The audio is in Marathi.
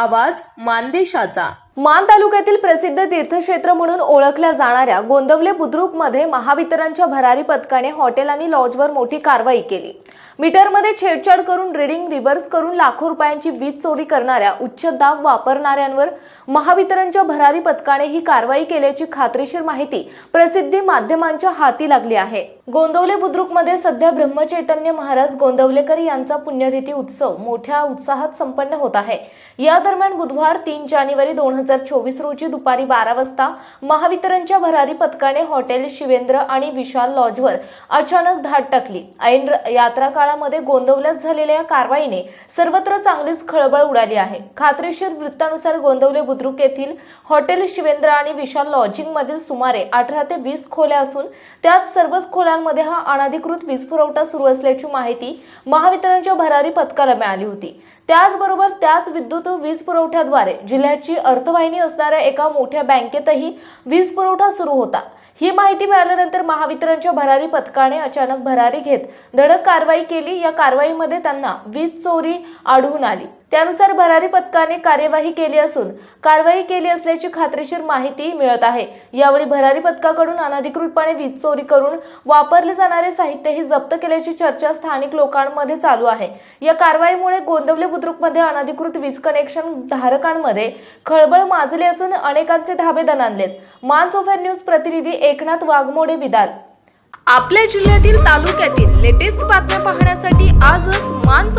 आवाज मानदेशाचा. मान तालुक्यातील प्रसिद्ध तीर्थक्षेत्र म्हणून ओळखल्या जाणाऱ्या गोंदवले बुद्रुकमध्ये महावितरणच्या भरारी पथकाने हॉटेल आणि लॉजवर मोठी कारवाई केली. मीटरमध्ये छेडछाड करून रिडिंग रिव्हर्स करून लाखो रुपयांची वीज चोरी करणाऱ्या उच्च दाब वापरणाऱ्यांवर महावितरणच्या भरारी पथकाने ही कारवाई केल्याची खात्रीशीर माहिती प्रसिद्धी माध्यमांच्या हाती लागली आहे. गोंदवले बुद्रुकमध्ये सध्या ब्रह्मचैतन्य महाराज गोंदवलेकर यांचा पुण्यतिथी उत्सव मोठ्या उत्साहात संपन्न होत आहे. या दरम्यान बुधवार तीन जानेवारी दोन हजार चोवीस रोजी दुपारी बारा वाजता महावितरणच्या भरारी पथकाने हॉटेल शिवेंद्र आणि विशाल लॉजवर अचानक धाड टाकली. ऐन यात्रा काळामध्ये गोंदवल्यात झालेल्या या कारवाईने सर्वत्र चांगलीच खळबळ उडाली आहे. खात्रीशीर वृत्तानुसार गोंदवले बुद्रुक येथील हॉटेल शिवेंद्र आणि विशाल लॉजिंगमधील सुमारे अठरा ते वीस खोल्या असून त्यात सर्वच घरांमध्ये हा अनधिकृत वीज पुरवठा सुरू असल्याची माहिती महावितरणच्या भरारी पथकाला मिळाली होती. त्याचबरोबर त्याच विद्युत वीज पुरवठ्याद्वारे जिल्ह्याची अर्थवाहिनी असणाऱ्या एका मोठ्या बँकेतही वीज पुरवठा सुरू होता. ही माहिती मिळाल्यानंतर महावितरणच्या भरारी पथकाने अचानक भरारी घेत धडक कारवाई केली. या कारवाईमध्ये त्यांना वीज चोरी आढळून आली. त्यानुसार भरारी पथकाने कार्यवाही केली असून कारवाई केली असल्याची खात्रीशीर माहिती मिळत आहे. यावेळी भरारी पथकाकडून अनधिकृतपणे वीज चोरी करून वापरले जाणारे साहित्यही जप्त केल्याची चर्चा स्थानिक लोकांमध्ये चालू आहे. या कारवाईमुळे गोंदवले बुद्रुकमध्ये अनधिकृत वीज कनेक्शन धारकांमध्ये खळबळ माजली असून अनेकांचे धाबे दणानलेत मान सोफर न्यूज प्रतिनिधी एकनाथ वाघमोडे विदाल आपल्या जिल्ह्यातील तालुक्यातील लेटेस्ट बातम्या पाहण्यासाठी आजच मान्स